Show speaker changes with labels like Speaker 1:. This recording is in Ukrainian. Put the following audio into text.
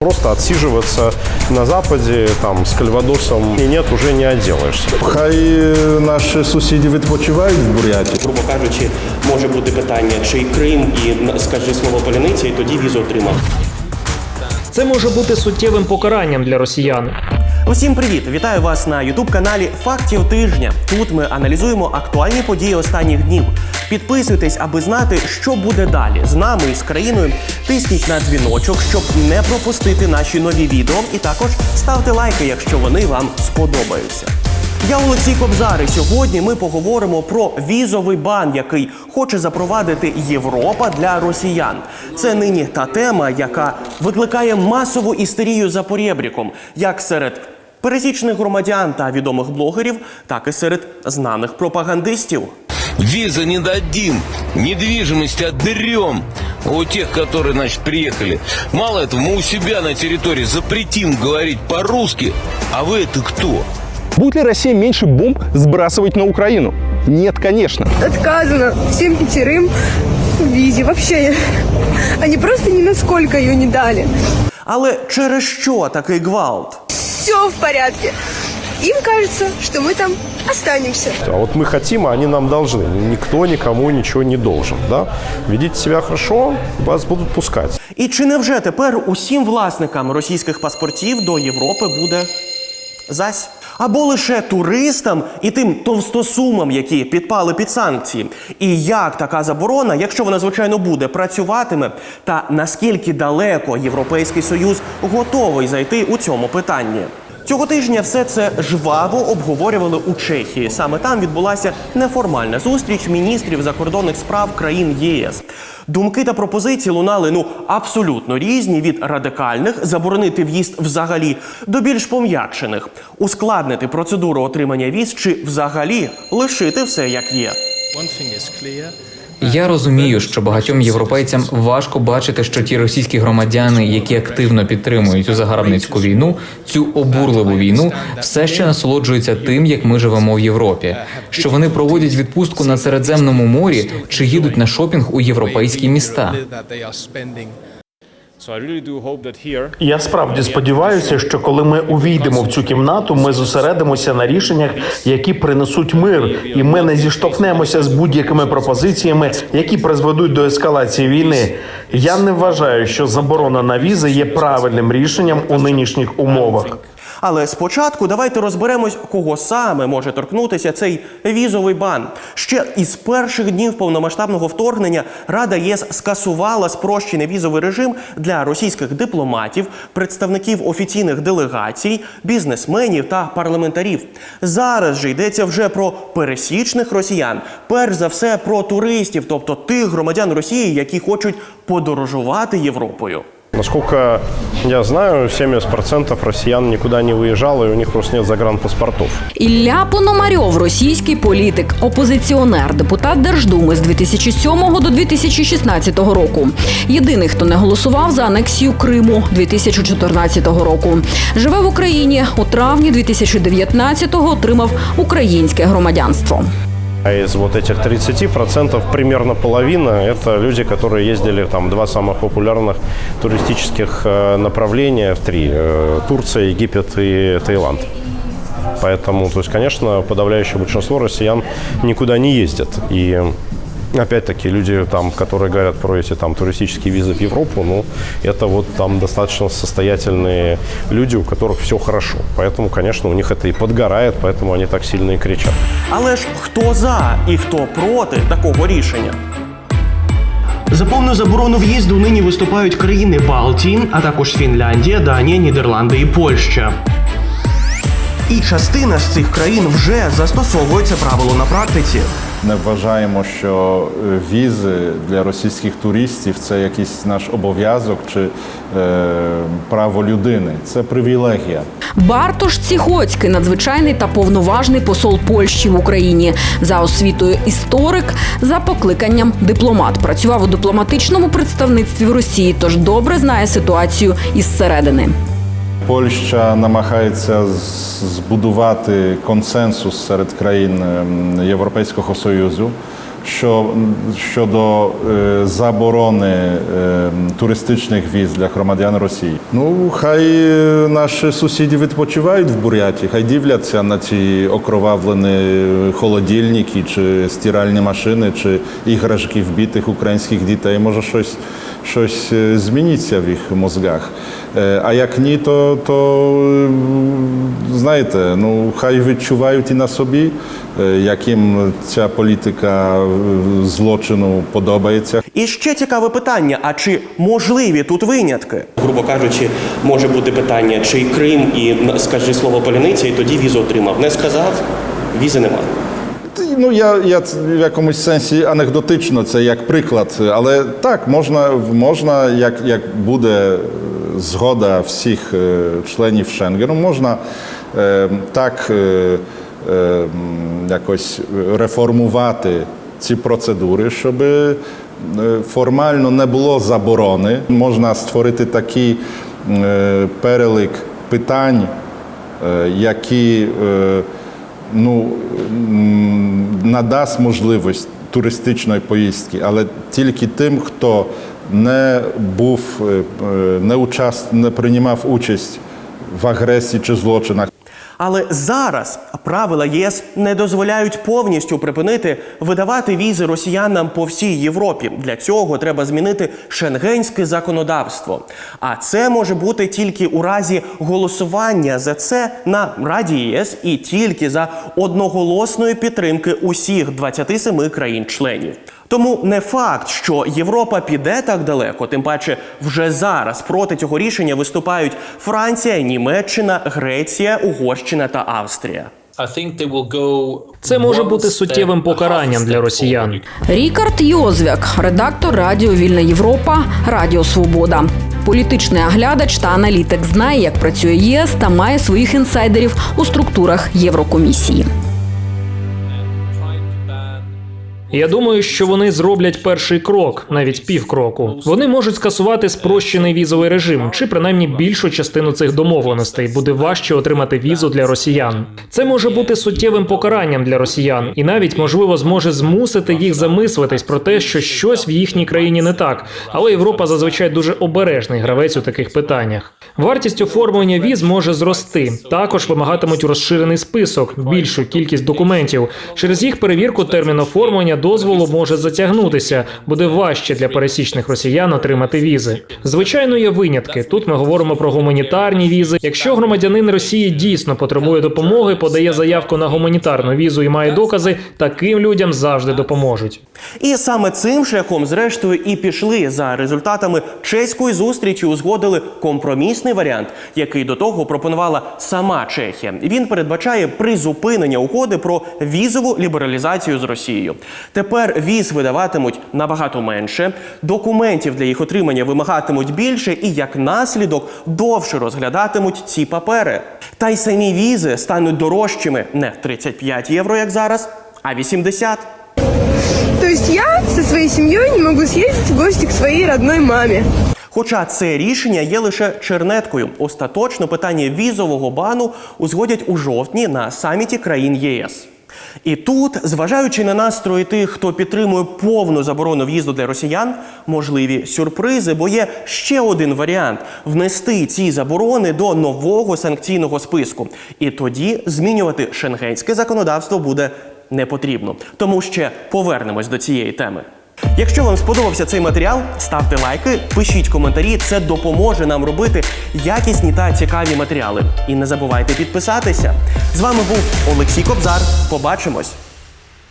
Speaker 1: Просто отсиживаться на Западе там с кальвадосом и нет, уже не отделаешься.
Speaker 2: Хай е, наші сусіди відпочивають в Буряті.
Speaker 3: грубо кажучи, може бути питання, чи й Крим, і скажи слово поляниця, і тоді візу отримав.
Speaker 4: Це може бути суттєвим покаранням для росіян.
Speaker 3: Усім привіт! Вітаю вас на ютуб каналі Фактів тижня. Тут ми аналізуємо актуальні події останніх днів. Підписуйтесь, аби знати, що буде далі з нами і з країною. Тисніть на дзвіночок, щоб не пропустити наші нові відео. І також ставте лайки, якщо вони вам сподобаються. Я Олексій Кобзар, і сьогодні ми поговоримо про візовий бан, який хоче запровадити Європа для росіян. Це нині та тема, яка викликає масову істерію за порєбріком, як серед пересічних громадян та відомих блогерів, так і серед знаних пропагандистів.
Speaker 5: Виза не дадим, недвижимость отберем у тех, которые, значит, приехали. Мало этого, мы у себя на территории запретим говорить по-русски, а вы это кто?
Speaker 6: Будет ли Россия меньше бомб сбрасывать на Украину? Нет, конечно.
Speaker 7: отказано всем пятерым в визе. Вообще, они просто ни насколько ее не дали.
Speaker 3: Але через що такий гвалт?
Speaker 7: Все в порядке. Им кажется, что мы там останемся.
Speaker 1: А вот мы хотим, а они нам должны. Никто никому ничего не должен. Да? Ведите себя хорошо, вас будут пускать.
Speaker 3: І чи не вже тепер усім власникам російських паспортів до Європи буде зась? Або лише туристам і тим товстосумам, які підпали під санкції? І як така заборона, якщо вона звичайно буде, працюватиме, та наскільки далеко Європейський Союз готовий зайти у цьому питанні? Цього тижня все це жваво обговорювали у Чехії. Саме там відбулася неформальна зустріч міністрів закордонних справ країн ЄС. Думки та пропозиції лунали ну абсолютно різні від радикальних заборонити в'їзд взагалі до більш пом'якшених, ускладнити процедуру отримання віз чи взагалі лишити все як є.
Speaker 8: Я розумію, що багатьом європейцям важко бачити, що ті російські громадяни, які активно підтримують цю загарбницьку війну, цю обурливу війну, все ще насолоджуються тим, як ми живемо в Європі. Що вони проводять відпустку на Середземному морі чи їдуть на шопінг у європейські міста.
Speaker 9: Я справді сподіваюся, що коли ми увійдемо в цю кімнату, ми зосередимося на рішеннях, які принесуть мир, і ми не зіштовхнемося з будь-якими пропозиціями, які призведуть до ескалації війни. Я не вважаю, що заборона на візи є правильним рішенням у нинішніх умовах.
Speaker 3: Але спочатку давайте розберемось, кого саме може торкнутися цей візовий бан. Ще із перших днів повномасштабного вторгнення Рада ЄС скасувала спрощений візовий режим для російських дипломатів, представників офіційних делегацій, бізнесменів та парламентарів. Зараз же йдеться вже про пересічних росіян, перш за все про туристів, тобто тих громадян Росії, які хочуть подорожувати Європою.
Speaker 1: Насколько я знаю, 70% россиян никуда не выезжало, и у них просто нет загранпаспортов.
Speaker 10: Ілля Пономарьов, російський політик, опозиціонер, депутат Держдуми з 2007 до 2016 року. Єдиний, хто не голосував за анексію Криму 2014 року. Живе в Україні у травні 2019-го отримав українське громадянство.
Speaker 1: А из вот этих 30% примерно половина – это люди, которые ездили там два самых популярных туристических э, направления в три э, – Турция, Египет и Таиланд. Поэтому, то есть, конечно, подавляющее большинство россиян никуда не ездят. И опять-таки люди, там, которые говорят про эти там туристические визы в Европу, ну, это вот там достаточно состоятельные люди, у которых все хорошо. Поэтому, конечно, у них это и подгорает, поэтому они так сильно и кричат.
Speaker 3: Але ж хто за і хто проти такого рішення? За повну заборону в'їзду нині виступають країни Балтії, а також Фінляндія, Данія, Нідерланди і Польща. І частина з цих країн вже застосовує це правило на практиці.
Speaker 2: Не вважаємо, що е, візи для російських туристів це якийсь наш обов'язок чи е, право людини. Це привілегія.
Speaker 10: Бартош Ціхоцький, надзвичайний та повноважний посол Польщі в Україні. За освітою історик, за покликанням дипломат. Працював у дипломатичному представництві в Росії, тож добре знає ситуацію із середини.
Speaker 2: Польща намагається збудувати консенсус серед країн ем, Європейського Союзу що щодо е, заборони е, туристичних віз для громадян Росії. Ну, хай е, наші сусіди відпочивають в Буряті, хай дивляться на ці окровавлені холодильники, чи стиральні машини, чи іграшки вбитих українських дітей. Може, щось, щось е, зміниться в їх мозгах. Е, А як ні, то, то знаєте, ну хай відчувають і на собі, яким ця політика е, злочину подобається.
Speaker 3: І ще цікаве питання: а чи можливі тут винятки? Грубо кажучи, може бути питання, чи Крим і скажи слово поляниця, і тоді візу отримав. Не сказав, візи немає.
Speaker 2: Ну, я, я в якомусь сенсі анекдотично, це як приклад. Але так, можна, можна як, як буде е, згода всіх е, членів Шенгену, можна е, так е, е, якось реформувати ці процедури, щоб е, формально не було заборони. Можна створити такий е, перелік питань, е, які ну, надасть можливість туристичної поїздки, але тільки тим, хто не був, не, участ, не приймав участь в агресії чи злочинах.
Speaker 3: Але зараз правила ЄС не дозволяють повністю припинити видавати візи росіянам по всій Європі. Для цього треба змінити шенгенське законодавство. А це може бути тільки у разі голосування за це на Раді ЄС і тільки за одноголосної підтримки усіх 27 країн-членів. Тому не факт, що Європа піде так далеко, тим паче вже зараз проти цього рішення виступають Франція, Німеччина, Греція, Угорщина та Австрія.
Speaker 4: Це може бути суттєвим покаранням для росіян.
Speaker 10: Рікард Йозвяк, редактор Радіо Вільна Європа, Радіо Свобода. Політичний оглядач та аналітик знає, як працює ЄС та має своїх інсайдерів у структурах Єврокомісії.
Speaker 4: Я думаю, що вони зроблять перший крок, навіть півкроку. Вони можуть скасувати спрощений візовий режим, чи принаймні більшу частину цих домовленостей буде важче отримати візу для росіян. Це може бути суттєвим покаранням для росіян, і навіть можливо зможе змусити їх замислитись про те, що щось в їхній країні не так. Але Європа зазвичай дуже обережний гравець у таких питаннях. Вартість оформлення віз може зрости. Також вимагатимуть розширений список, більшу кількість документів. Через їх перевірку термін оформлення дозволу може затягнутися. Буде важче для пересічних росіян отримати візи. Звичайно, є винятки. Тут ми говоримо про гуманітарні візи. Якщо громадянин Росії дійсно потребує допомоги, подає заявку на гуманітарну візу і має докази, таким людям завжди допоможуть.
Speaker 3: І саме цим шляхом, зрештою, і пішли за результатами чеської зустрічі, узгодили компромісний варіант, який до того пропонувала сама Чехія. Він передбачає призупинення угоди про візову лібералізацію з Росією. Тепер віз видаватимуть набагато менше, документів для їх отримання вимагатимуть більше, і як наслідок довше розглядатимуть ці папери. Та й самі візи стануть дорожчими не 35 євро, як зараз, а 80.
Speaker 7: То есть я со своей семьей не могу съездить в гости к своей родной маме.
Speaker 3: Хоча це рішення є лише чернеткою. Остаточно питання візового бану узгодять у жовтні на саміті країн ЄС. І тут, зважаючи на настрої тих, хто підтримує повну заборону в'їзду для росіян, можливі сюрпризи, бо є ще один варіант внести ці заборони до нового санкційного списку. І тоді змінювати шенгенське законодавство буде не потрібно. Тому ще повернемось до цієї теми. Якщо вам сподобався цей матеріал, ставте лайки, пишіть коментарі. Це допоможе нам робити якісні та цікаві матеріали. І не забувайте підписатися. З вами був Олексій Кобзар. Побачимось!